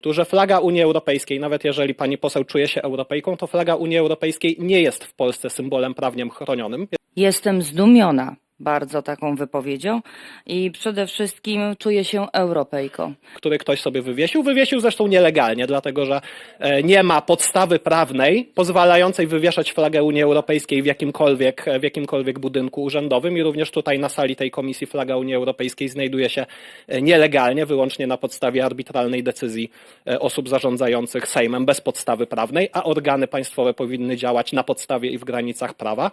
Tu, że flaga Unii Europejskiej, nawet jeżeli pani poseł czuje się Europejką, to flaga Unii Europejskiej nie jest w Polsce symbolem prawnie chronionym. Jestem zdumiona bardzo taką wypowiedzią i przede wszystkim czuję się Europejką. który ktoś sobie wywiesił. Wywiesił zresztą nielegalnie, dlatego że e, nie ma podstawy prawnej pozwalającej wywieszać flagę Unii Europejskiej w jakimkolwiek, w jakimkolwiek budynku urzędowym i również tutaj na sali tej komisji flaga Unii Europejskiej znajduje się e, nielegalnie, wyłącznie na podstawie arbitralnej decyzji e, osób zarządzających Sejmem bez podstawy prawnej, a organy państwowe powinny działać na podstawie i w granicach prawa.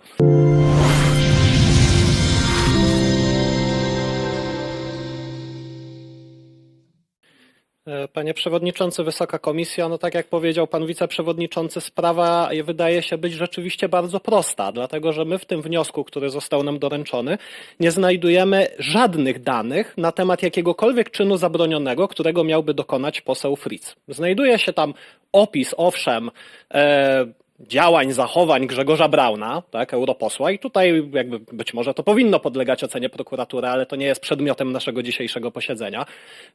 Panie Przewodniczący, Wysoka Komisja, no tak jak powiedział Pan Wiceprzewodniczący, sprawa wydaje się być rzeczywiście bardzo prosta, dlatego że my w tym wniosku, który został nam doręczony, nie znajdujemy żadnych danych na temat jakiegokolwiek czynu zabronionego, którego miałby dokonać poseł Fritz. Znajduje się tam opis, owszem, e, działań, zachowań Grzegorza Brauna, tak, europosła i tutaj jakby być może to powinno podlegać ocenie prokuratury, ale to nie jest przedmiotem naszego dzisiejszego posiedzenia.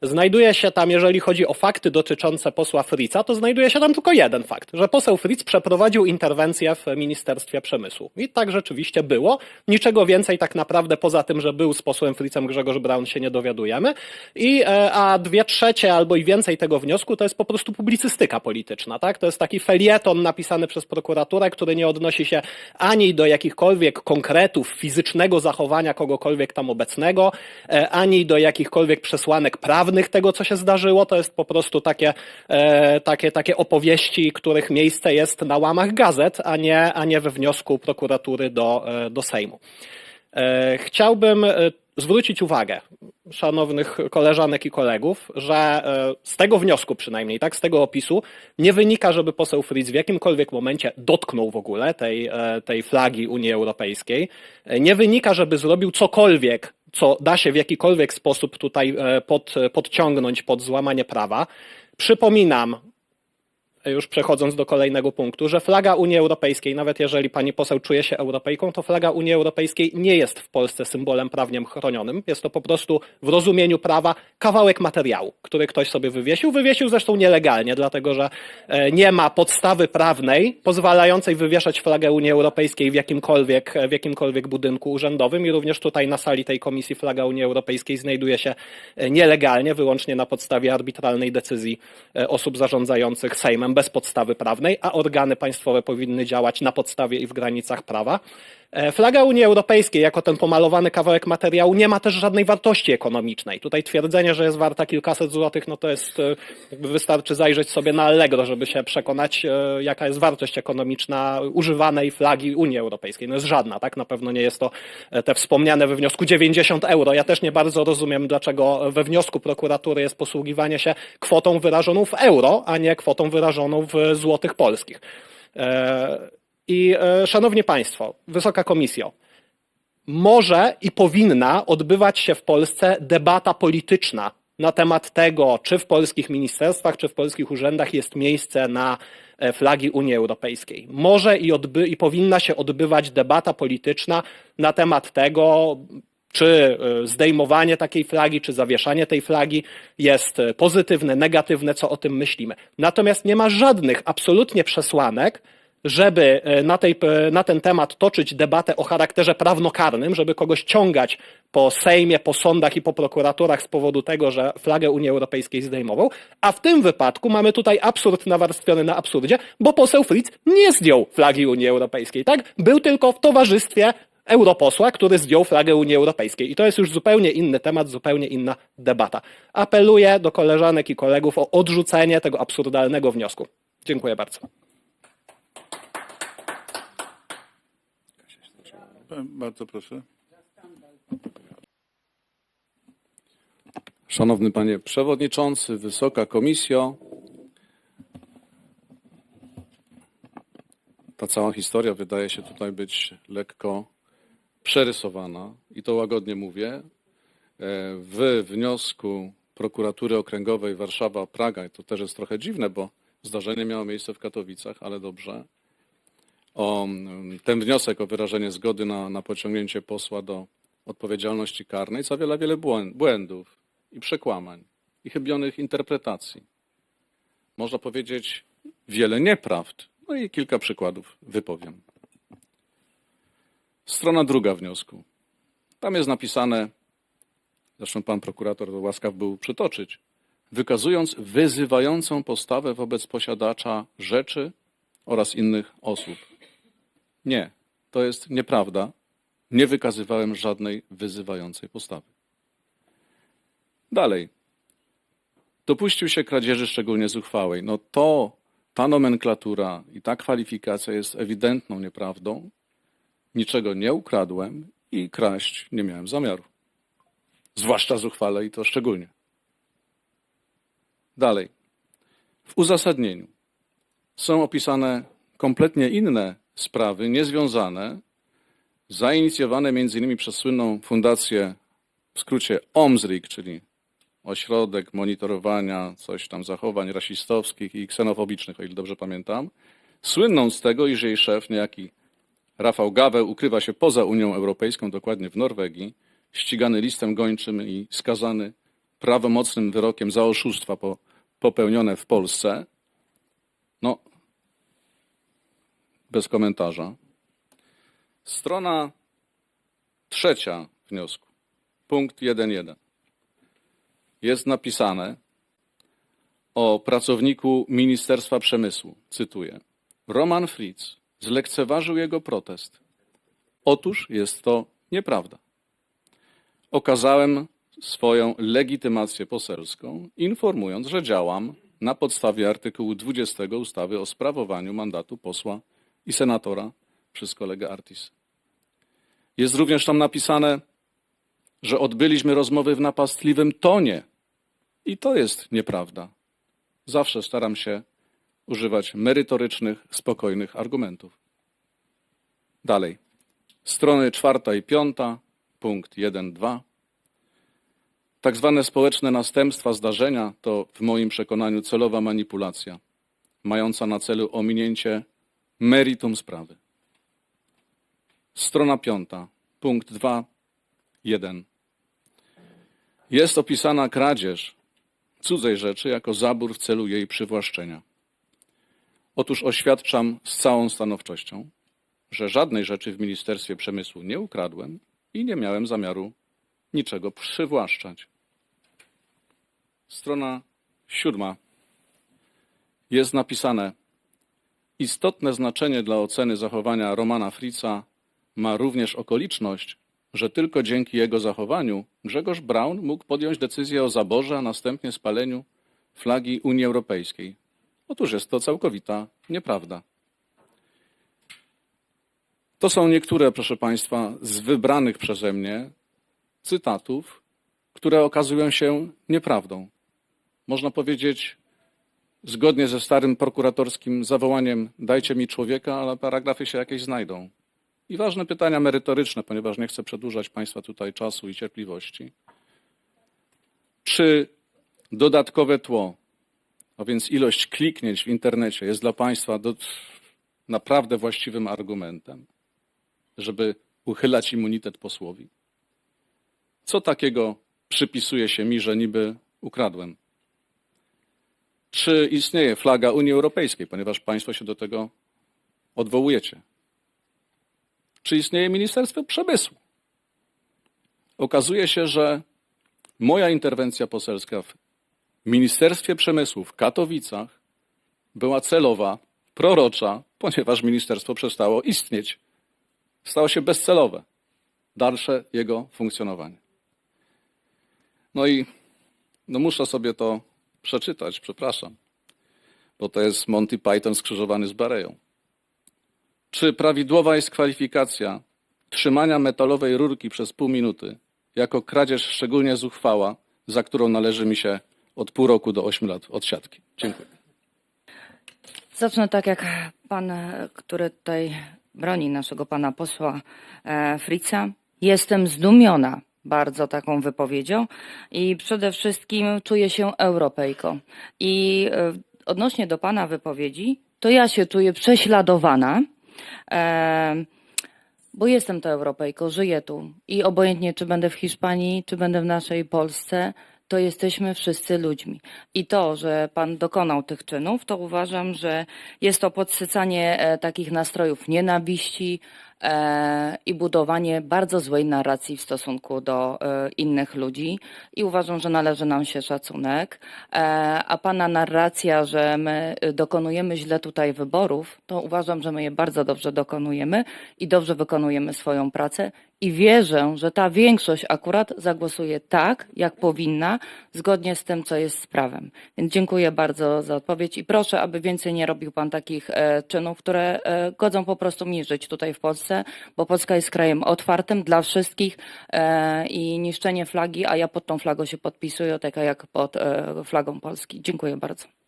Znajduje się tam, jeżeli chodzi o fakty dotyczące posła Fritza, to znajduje się tam tylko jeden fakt, że poseł Fritz przeprowadził interwencję w Ministerstwie Przemysłu. I tak rzeczywiście było. Niczego więcej tak naprawdę poza tym, że był z posłem Fritzem Grzegorz Braun się nie dowiadujemy. I, e, a dwie trzecie albo i więcej tego wniosku to jest po prostu publicystyka polityczna, tak? To jest taki felieton napisany przez prokuraturę, który nie odnosi się ani do jakichkolwiek konkretów fizycznego zachowania kogokolwiek tam obecnego, e, ani do jakichkolwiek przesłanek prawnych tego, co się zdarzyło. To jest po prostu takie, e, takie, takie opowieści, których miejsce jest na łamach gazet, a nie, a nie we wniosku prokuratury do, e, do Sejmu. Chciałbym zwrócić uwagę szanownych koleżanek i kolegów, że e, z tego wniosku przynajmniej, tak, z tego opisu nie wynika, żeby poseł Fritz w jakimkolwiek momencie dotknął w ogóle tej, e, tej flagi Unii Europejskiej. E, Nie wynika, żeby zrobił cokolwiek, co da się w jakikolwiek sposób tutaj pod, podciągnąć pod złamanie prawa. Przypominam, już przechodząc do kolejnego punktu, że flaga Unii Europejskiej, nawet jeżeli pani poseł czuje się Europejką, to flaga Unii Europejskiej nie jest w Polsce symbolem prawnie chronionym. Jest to po prostu w rozumieniu prawa kawałek materiału, który ktoś sobie wywiesił. Wywiesił zresztą nielegalnie, dlatego że e, nie ma podstawy prawnej pozwalającej wywieszać flagę Unii Europejskiej w jakimkolwiek, w jakimkolwiek budynku urzędowym i również tutaj na sali tej komisji flaga Unii Europejskiej znajduje się e, nielegalnie, wyłącznie na podstawie arbitralnej decyzji e, osób zarządzających Sejmem bez podstawy prawnej, a organy państwowe powinny działać na podstawie i w granicach prawa. E, Flaga Unii Europejskiej, jako ten pomalowany kawałek materiału, nie ma też żadnej wartości ekonomicznej. Tutaj twierdzenie, że jest warta kilkaset złotych, no to jest, e, wystarczy zajrzeć sobie na Allegro, żeby się przekonać, e, jaka jest wartość ekonomiczna używanej flagi Unii Europejskiej. No jest żadna, tak? Na pewno nie jest to te wspomniane we wniosku 90 euro. Ja też nie bardzo rozumiem, dlaczego we wniosku prokuratury jest posługiwanie się kwotą wyrażoną w euro, a nie kwotą wyrażoną w złotych polskich. I e, szanowni państwo, Wysoka Komisjo, może i powinna odbywać się w Polsce debata polityczna na temat tego, czy w polskich ministerstwach, czy w polskich urzędach jest miejsce na e, flagi Unii Europejskiej. Może i, odby- i powinna się odbywać debata polityczna na temat tego, czy e, zdejmowanie takiej flagi, czy zawieszanie tej flagi jest pozytywne, negatywne, co o tym myślimy. Natomiast nie ma żadnych absolutnie przesłanek, żeby e, na, tej, e, na ten temat toczyć debatę o charakterze prawnokarnym, żeby kogoś ciągać po Sejmie, po sądach i po prokuraturach z powodu tego, że flagę Unii Europejskiej zdejmował, a w tym wypadku mamy tutaj absurd nawarstwiony na absurdzie, bo poseł Fritz nie zdjął flagi Unii Europejskiej, tak? Był tylko w towarzystwie europosła, który zdjął flagę Unii Europejskiej. I to jest już zupełnie inny temat, zupełnie inna debata. Apeluję do koleżanek i kolegów o odrzucenie tego absurdalnego wniosku. Dziękuję bardzo. Bardzo proszę. Szanowny Panie Przewodniczący, Wysoka Komisjo. Ta cała historia wydaje się tutaj być lekko przerysowana i to łagodnie mówię. E, W wniosku prokuratury okręgowej Warszawa-Praga, to też jest trochę dziwne, bo zdarzenie miało miejsce w Katowicach, ale dobrze, o mm, ten wniosek o wyrażenie zgody na, na pociągnięcie posła do odpowiedzialności karnej zawiera wiele błę- błędów i przekłamań i chybionych interpretacji. można powiedzieć, wiele nieprawd. No i kilka przykładów wypowiem. Strona druga wniosku. Tam jest napisane, zresztą pan prokurator to łaskaw był przytoczyć, wykazując wyzywającą postawę wobec posiadacza rzeczy oraz innych osób. Nie, to jest nieprawda. Nie wykazywałem żadnej wyzywającej postawy. Dalej. Dopuścił się kradzieży szczególnie zuchwałej. No to, ta nomenklatura i ta kwalifikacja jest ewidentną nieprawdą. Niczego nie ukradłem i kraść nie miałem zamiaru. Zwłaszcza zuchwale i to szczególnie. Dalej. W uzasadnieniu są opisane kompletnie inne sprawy, niezwiązane, zainicjowane m.in. przez słynną fundację, w skrócie OMZRIK, czyli Ośrodek Monitorowania coś tam zachowań rasistowskich i ksenofobicznych, o ile dobrze pamiętam, słynną z tego, iż jej szef, niejaki Rafał Gaweł, ukrywa się poza Unią Europejską, dokładnie w Norwegii, ścigany listem gończym i skazany prawomocnym wyrokiem za oszustwa po, popełnione w Polsce. No, bez komentarza. Strona trzecia wniosku, punkt 1.1. Jest napisane o pracowniku Ministerstwa Przemysłu. Cytuję. Roman Fritz zlekceważył jego protest. Otóż jest to nieprawda. Okazałem swoją legitymację poselską, informując, że działam na podstawie artykułu 20 ustawy o sprawowaniu mandatu posła i senatora przez kolegę Artis. Jest również tam napisane, że odbyliśmy rozmowy w napastliwym tonie. I to jest nieprawda. Zawsze staram się używać merytorycznych, spokojnych argumentów. Dalej. Strony czwarta i piąta, punkt 1-2. Tak zwane społeczne następstwa zdarzenia to w moim przekonaniu celowa manipulacja, mająca na celu ominięcie meritum sprawy. Strona piąta, punkt 2, 1. Jest opisana kradzież cudzej rzeczy jako zabór w celu jej przywłaszczenia. Otóż oświadczam z całą stanowczością, że żadnej rzeczy w Ministerstwie Przemysłu nie ukradłem i nie miałem zamiaru niczego przywłaszczać. Strona siódma. Jest napisane: Istotne znaczenie dla oceny zachowania Romana Fritza ma również okoliczność, że tylko dzięki jego zachowaniu Grzegorz Braun mógł podjąć decyzję o zaborze, a następnie spaleniu flagi Unii Europejskiej. Otóż jest to całkowita nieprawda. To są niektóre, proszę Państwa, z wybranych przeze mnie cytatów, które okazują się nieprawdą. Można powiedzieć, zgodnie ze starym prokuratorskim zawołaniem dajcie mi człowieka, ale paragrafy się jakieś znajdą. I ważne pytania merytoryczne, ponieważ nie chcę przedłużać Państwa tutaj czasu i cierpliwości. Czy dodatkowe tło, a więc ilość kliknięć w internecie jest dla Państwa do, naprawdę właściwym argumentem, żeby uchylać immunitet posłowi? Co takiego przypisuje się mi, że niby ukradłem? Czy istnieje flaga Unii Europejskiej, ponieważ Państwo się do tego odwołujecie? Czy istnieje Ministerstwo Przemysłu? Okazuje się, że moja interwencja poselska w Ministerstwie Przemysłu w Katowicach była celowa, prorocza, ponieważ ministerstwo przestało istnieć. Stało się bezcelowe. Dalsze jego funkcjonowanie. No i no muszę sobie to przeczytać, przepraszam, bo to jest Monty Python skrzyżowany z Bareją. Czy prawidłowa jest kwalifikacja trzymania metalowej rurki przez pół minuty jako kradzież szczególnie zuchwała, za którą należy mi się od pół roku do ośmiu lat od siatki? Dziękuję. Zacznę tak jak pan, który tutaj broni naszego pana posła e, Fritza. Jestem zdumiona bardzo taką wypowiedzią i przede wszystkim czuję się Europejką. I e, odnośnie do pana wypowiedzi, to ja się czuję prześladowana. E, bo jestem to Europejką, żyję tu i obojętnie czy będę w Hiszpanii, czy będę w naszej Polsce, to jesteśmy wszyscy ludźmi. I to, że pan dokonał tych czynów, to uważam, że jest to podsycanie e, takich nastrojów nienawiści e, i budowanie bardzo złej narracji w stosunku do e, innych ludzi. I uważam, że należy nam się szacunek. A pana narracja, że my dokonujemy źle tutaj wyborów, to uważam, że my je bardzo dobrze dokonujemy i dobrze wykonujemy swoją pracę. I wierzę, że ta większość akurat zagłosuje tak, jak powinna, zgodnie z tym, co jest z prawem. Więc dziękuję bardzo za odpowiedź i proszę, aby więcej nie robił Pan takich e, czynów, które e, godzą po prostu mi żyć tutaj w Polsce, bo Polska jest krajem otwartym dla wszystkich e, i niszczenie flagi, a ja pod tą flagą się podpisuję, taka jak pod flagą Polski. Dziękuję bardzo.